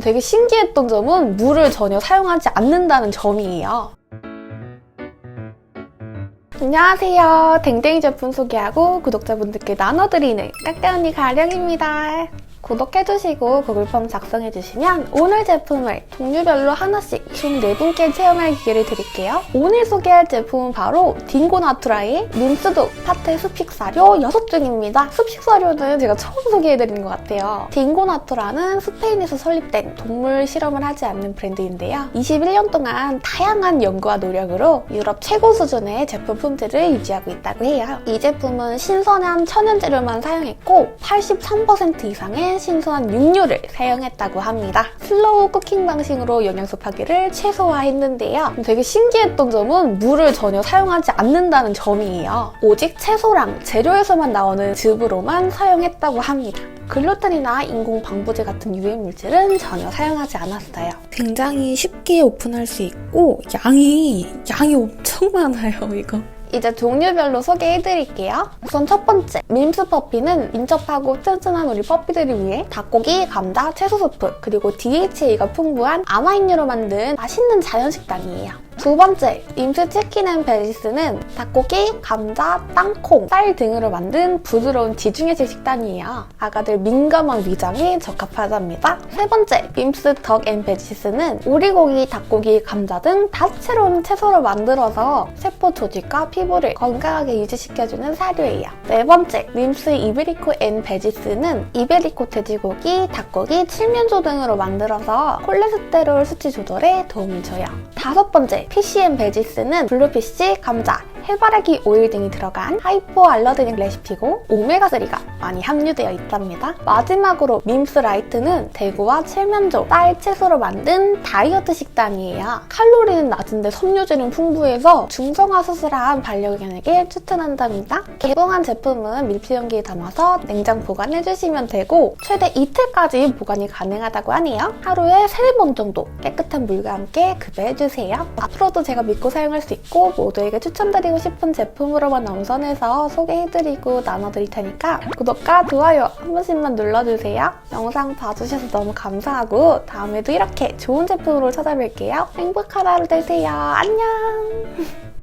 되게 신기했던 점은 물을 전혀 사용하지 않는다는 점이에요. 안녕하세요. 댕댕이 제품 소개하고 구독자분들께 나눠드리는 깍깍언니 가령입니다. 구독해주시고 구글폼 작성해주시면 오늘 제품을 종류별로 하나씩 총 4분께 체험할 기회를 드릴게요. 오늘 소개할 제품은 바로 딩고 나투라의 민스도 파테 수픽사료 6종입니다. 수픽사료는 제가 처음 소개해드린 것 같아요. 딩고 나투라는 스페인에서 설립된 동물 실험을 하지 않는 브랜드인데요. 21년 동안 다양한 연구와 노력으로 유럽 최고 수준의 제품 품질을 유지하고 있다고 해요. 이 제품은 신선한 천연 재료만 사용했고 83% 이상의 신선한 육류를 사용했다고 합니다. 슬로우 쿠킹 방식으로 영양소 파괴를 최소화했는데요. 되게 신기했던 점은 물을 전혀 사용하지 않는다는 점이에요. 오직 채소랑 재료에서만 나오는 즙으로만 사용했다고 합니다. 글루텐이나 인공 방부제 같은 유해 물질은 전혀 사용하지 않았어요. 굉장히 쉽게 오픈할 수 있고 양이 양이 엄청 많아요, 이거. 이제 종류별로 소개해드릴게요. 우선 첫 번째, 밈스 퍼피는 민첩하고 튼튼한 우리 퍼피들을 위해 닭고기, 감자, 채소 스프, 그리고 DHA가 풍부한 아마인유로 만든 맛있는 자연 식단이에요. 두 번째, 임스 치킨 앤 베리스는 닭고기, 감자, 땅콩, 쌀 등으로 만든 부드러운 지중해식 식단이에요. 아가들 민감한 위장에 적합하답니다. 세 번째, 임스 덕앤 베지스는 오리고기, 닭고기, 감자 등 다채로운 채소로 만들어서 세포 조직과 피부를 건강하게 유지시켜주는 사료예요. 네 번째, 림스 이베리코 앤 베지스는 이베리코 돼지고기, 닭고기, 칠면조 등으로 만들어서 콜레스테롤 수치 조절에 도움을 줘요. 다섯 번째, PCM 베지스는 블루피쉬, 감자, 해바라기 오일 등이 들어간 하이포 알러드닉 레시피고 오메가3가 많이 함유되어 있답니다. 마지막으로 밈스 라이트는 대구와 칠면조, 쌀, 채소로 만든 다이어트 식단이에요. 칼로리는 낮은데 섬유질은 풍부해서 중성화 수술한 반려견에게 추천한답니다. 개봉한 제품은 밀폐용기에 담아서 냉장 보관해주시면 되고 최대 이틀까지 보관이 가능하다고 하네요. 하루에 3번 정도 깨끗한 물과 함께 급여해주세요. 앞으로도 제가 믿고 사용할 수 있고 모두에게 추천드리고 싶은 제품으로만 넘선해서 소개해드리고 나눠드릴 테니까 구독과 좋아요 한 번씩만 눌러주세요. 영상 봐주셔서 너무 감사하고 다음에도 이렇게 좋은 제품으로 찾아뵐게요. 행복한 하루 되세요. 안녕!